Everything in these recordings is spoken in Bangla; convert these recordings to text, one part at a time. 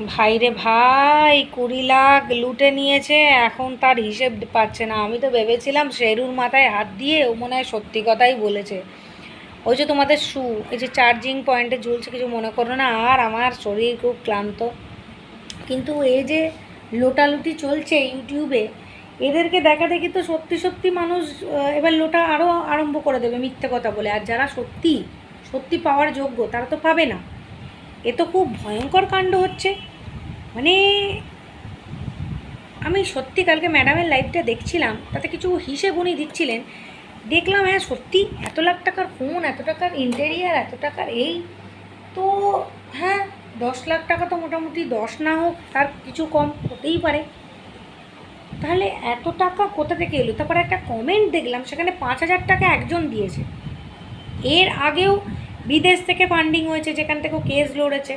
ভাইরে ভাই, কুড়ি লাখ লুটে নিয়েছে, এখন তার হিসেব পাচ্ছে না। আমি তো ভেবেছিলাম শেরুর মাথায় হাত দিয়ে ও মনে হয় সত্যি কথাই বলেছে। ওই যে তোমাদের শু, এই যে চার্জিং পয়েন্টে ঝুলছে, কিছু মনে করো না, আর আমার শরীর খুব ক্লান্ত। কিন্তু এই যে লোটালুটি চলছে ইউটিউবে, এদেরকে দেখা দেখি তো সত্যি সত্যি মানুষ এবার লোটা আরও আরম্ভ করে দেবে মিথ্যে কথা বলে। আর যারা সত্যি সত্যি পাওয়ার যোগ্য, তারা তো পাবে না। এ তো খুব ভয়ঙ্কর কাণ্ড হচ্ছে। মানে আমি সত্যি কালকে ম্যাডামের লাইভটা দেখছিলাম, তাতে কিছু হিসেব উনি দিচ্ছিলেন। দেখলাম হ্যাঁ সত্যি, এত লাখ টাকার ফোন এত টাকার ইন্টেরিয়ার এত টাকার এই। তো হ্যাঁ দশ লাখ টাকা তো মোটামুটি দশ না হোক, তার কিছু কম হতেই পারে। তাহলে এত টাকা কোথা থেকে এলো? তারপরে একটা কমেন্ট দেখলাম, সেখানে পাঁচ হাজার টাকা একজন দিয়েছে। এর আগেও বিদেশ থেকে ফান্ডিং হয়েছে, যেখান থেকে কেস লড়েছে।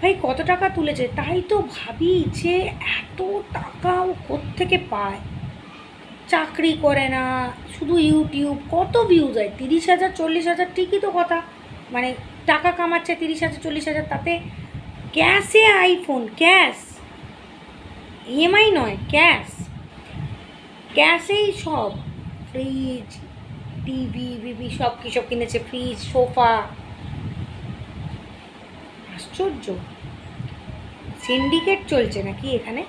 ভাই, কত টাকা তুলেছে? তাই তো ভাবি যে এত টাকা ও থেকে পায়? চাকরি করে না, শুধু ইউটিউব কত ভিউজ হয়? তিরিশ হাজার, চল্লিশ হাজার ঠিকই তো কথা। মানে টাকা কামাচ্ছে তিরিশ হাজার, চল্লিশ হাজার, তাতে ক্যাশে আইফোন ক্যাশ ইএমআই নয় ক্যাশ ক্যাশেই সব। ফ্রিজ টিভি, বিবি সব কী সব কিনেছে ফ্রিজ সোফা আশ্চর্য। সিন্ডিকেট চলছে নাকি এখানে?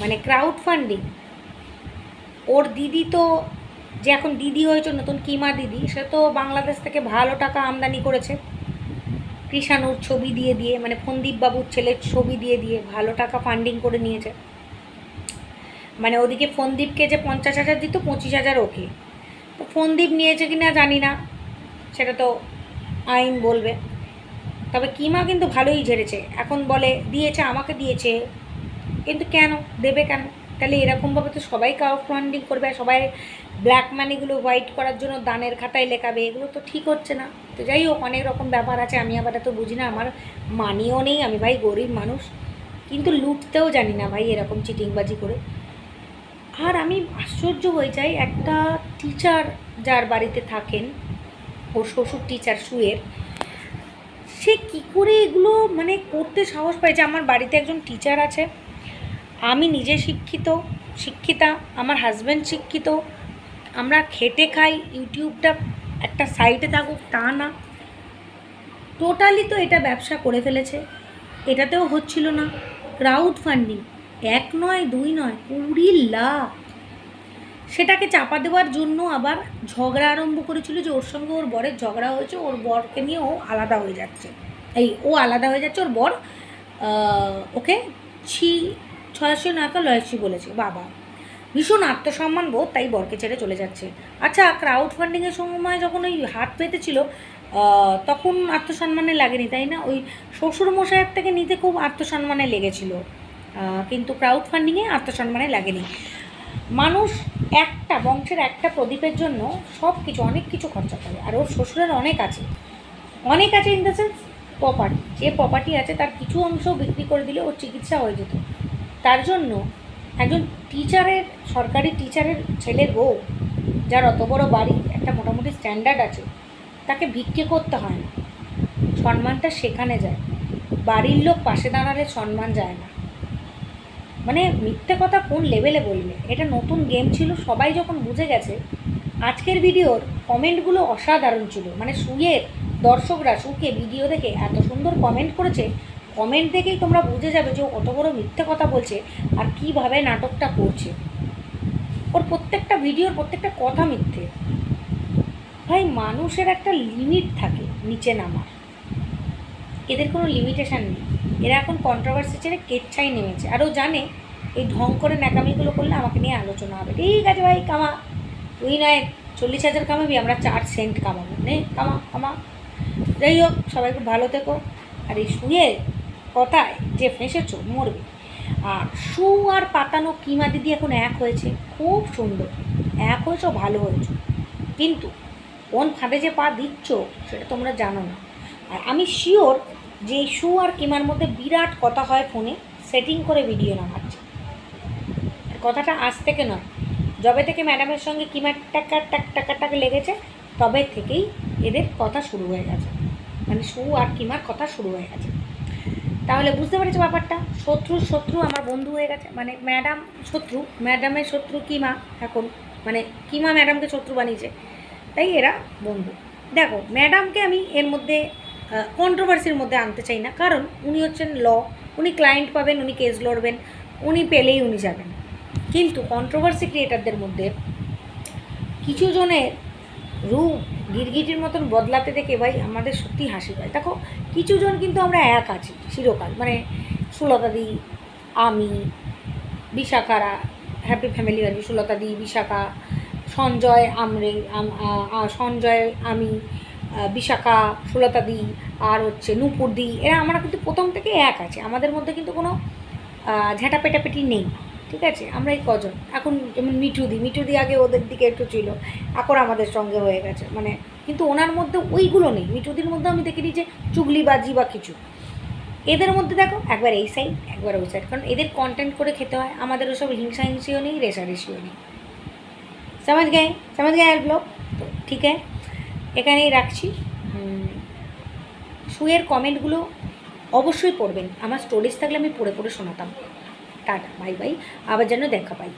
মানে ক্রাউড ফান্ডিং ওর দিদি তো, যে এখন দিদি হয়েছে, নতুন কিমা দিদি, সে তো বাংলাদেশ থেকে ভালো টাকা আমদানি করেছে। কৃষাণুর ছবি দিয়ে দিয়ে মানে ফন্দীপ বাবুর ছেলের ছবি দিয়ে দিয়ে ভালো টাকা ফান্ডিং করে নিয়েছে। মানে ওদিকে ফন্দীপকে যে পঞ্চাশ হাজার দিত, পঁচিশ হাজার ওকে। ফন্দীপ নিয়েছে কি না জানি না, সেটা তো আইন বলবে। তবে কিমা কিন্তু ভালোই ঝেড়েছে, এখন বলে দিয়েছে, আমাকে দিয়েছে, কিন্তু কেন, দেবে কেন? তাহলে এরকমভাবে তো সবাই ক্রাউড ফান্ডিং করবে সবাই ব্ল্যাক মানিগুলো হোয়াইট করার জন্য দানের খাতায় লেখাবে, এগুলো তো ঠিক হচ্ছে না। তো যাই হোক, অনেক রকম ব্যাপার আছে, আমি আবার এত বুঝি না, আমার মানিও নেই, আমি ভাই গরিব মানুষ, কিন্তু লুটতেও জানি না ভাই এরকম চিটিংবাজি করে। আর আমি আশ্চর্য হয়ে যাই, একটা টিচার যার বাড়িতে থাকেন ওর শ্বশুর টিচার সুয়ের, সে কী করে এগুলো মানে করতে সাহস পায় যে আমার বাড়িতে একজন টিচার আছে, আমি নিজে শিক্ষিত, শিক্ষিতা, আমার হাজব্যান্ড শিক্ষিত, আমরা খেটে খাই, ইউটিউবটা একটা সাইডে থাকুক, তা না। টোটালি তো এটা ব্যবসা করে ফেলেছে, এটাতেও হচ্ছিল না। ক্রাউড ফান্ডিং এক নয়, দুই নয়, কুড়ি লাখ। সেটাকে চাপা দেওয়ার জন্য আবার ঝগড়া আরম্ভ করেছিল যে ওর সঙ্গে ওর বরের ঝগড়া হয়েছে, ওর বরকে নিয়ে ও আলাদা হয়ে যাচ্ছে। এই ও আলাদা হয়ে যাচ্ছে, ওর বর ওকে ছি, ছয়শো নাকা লয়াসি বলেছে, বাবা। ভীষণ আত্মসম্মান বোধ তাই বরকে ছেড়ে চলে যাচ্ছে। আচ্ছা ক্রাউড ফান্ডিংয়ের সময় যখন ওই হাত পেতেছিল তখন আত্মসম্মানে লাগেনি, তাই না? ওই শ্বশুর মশাইয়ের থেকে নিতে খুব আত্মসম্মানে লেগেছিল। কিন্তু ক্রাউড ফান্ডিংয়ে আত্মসম্মানে লাগেনি। মানুষ একটা বংশের একটা প্রদীপের জন্য সব কিছু, অনেক কিছু খরচা করে। আর ওর শ্বশুরের অনেক আছে। অনেক আছে ইন দ্য সেন্স প্রপার্টি যে প্রপার্টি আছে তার কিছু অংশ বিক্রি করে দিলে ওর চিকিৎসা হয়ে যেত। তার জন্য একজন টিচারের সরকারি টিচারের ছেলের বউ, যার অত বড় বাড়ি, একটা মোটামুটি স্ট্যান্ডার্ড আছে, তাকে ভিক্ষে করতে হয় না। সম্মানটা সেখানে যায়। বাড়ির লোক পাশে দাঁড়ালে সম্মান যায় না। মানে মিথ্যে কথা কোন লেভেলে বলবে? এটা নতুন গেম ছিল, সবাই যখন বুঝে গেছে, আজকের ভিডিওর কমেন্টগুলো অসাধারণ ছিল। মানে সুয়ের দর্শকরা সুকে ভিডিও দেখে এত সুন্দর কমেন্ট করেছে কমেন্ট দেখেই তোমরা বুঝে যাবে যে কত বড় মিথ্যে কথা বলছে আর কীভাবে নাটকটা করছে। ওর প্রত্যেকটা ভিডিওর প্রত্যেকটা কথা মিথ্যে। ভাই, মানুষের একটা লিমিট থাকে নিচে নামার। এদের কোনো লিমিটেশন নেই। এরা এখন কন্ট্রোভার্সি ছেড়ে কেচ্ছাই নেমেছে। আরও জানে এই ঢং করে ন্যাকামিগুলো করলে আমাকে নিয়ে আলোচনা হবে। ঠিক আছে ভাই, কামা। তুই নয় চল্লিশ হাজার কামাবি, আমরা চার সেন্ট কামাবো। নে, কামা কামা। যাই হোক, সবাই ভালো থেকো। আর এই শুয়ে কথায় যে ফেঁসেছো, মরবে। আর শু আর পাতানো কিমা দিদি এখন এক হয়েছে, খুব সুন্দর। এক হয়েছ, ভালো হয়েছ। কিন্তু কোন ফাঁদে যে পা দিচ্ছ, সেটা তোমরা জানো না। আর আমি শিওর যে শু আর কিমার মধ্যে বিরাট কথা হয় ফোনে সেটিং করে ভিডিও নামাচ্ছে। কথাটা আজ থেকে নয়, যবে থেকে ম্যাডামের সঙ্গে কিমার টাকা, টাক টাকা, টাক লেগেছে, তবে থেকেই এদের কথা শুরু হয়ে গেছে। মানে শু আর কিমার কথা শুরু হয়ে গেছে। তাহলে বুঝতে পেরেছ ব্যাপারটা? শত্রুর শত্রু আমার বন্ধু হয়ে গেছে। মানে ম্যাডাম শত্রু ম্যাডামের শত্রু কিমা এখন মানে কিমা ম্যাডামকে শত্রু বানিয়েছে, তাই এরা বন্ধু। দেখো ম্যাডামকে আমি এর মধ্যে কন্ট্রোভার্সির মধ্যে আনতে চাই না। কারণ উনি হচ্ছেন ল উনি ক্লায়েন্ট পাবেন, উনি কেস লড়বেন, উনি পেলেই উনি যাবেন। কিন্তু কন্ট্রোভার্সি ক্রিয়েটারদের মধ্যে কিছু জনের রূপ গিরগিটির মতন বদলাতে দেখে ভাই, আমাদের সত্যি হাসি পায়। দেখো, কিছু জন কিন্তু আমরা এক আছি, চিরকাল। মানে সুলতাদি, আমি, বিশাখারা হ্যাপি ফ্যামিলি আর সুলতাদি, বিশাখা, সঞ্জয়, আমরে সঞ্জয়, আমি বিশাখা সুলতাদি আর হচ্ছে নূপুরদি, এরা আমরা কিন্তু প্রথম থেকে এক আছে। আমাদের মধ্যে কিন্তু কোনো ঝেঁটা পেটাপেটি নেই। ঠিক আছে? আমরা এই কজন। এখন যেমন মিঠুদি মিঠুদি আগে ওদের দিকে একটু ছিল। এখন আমাদের সঙ্গে হয়ে গেছে। মানে কিন্তু ওনার মধ্যে ওইগুলো নেই। মিঠুদির মধ্যে আমি দেখিনি যে চুগলিবাজি বা কিছু। এদের মধ্যে দেখো, একবার এই সাইড একবার ওই সাইড কারণ এদের কন্টেন্ট করে খেতে হয়। আমাদের ওসব হিংসা হিংসিও নেই, রেশারেশিও নেই। সমাজ গায়ে সমাজ গায়ে ব্লগ তো, ঠিক আছে? এখানেই রাখছি। সুয়ের কমেন্টগুলো অবশ্যই পড়বেন। আমার স্টোরেজ থাকলে আমি পড়ে পড়ে শোনাতাম। টাটা বাই বাই আবার যেন দেখা পাই।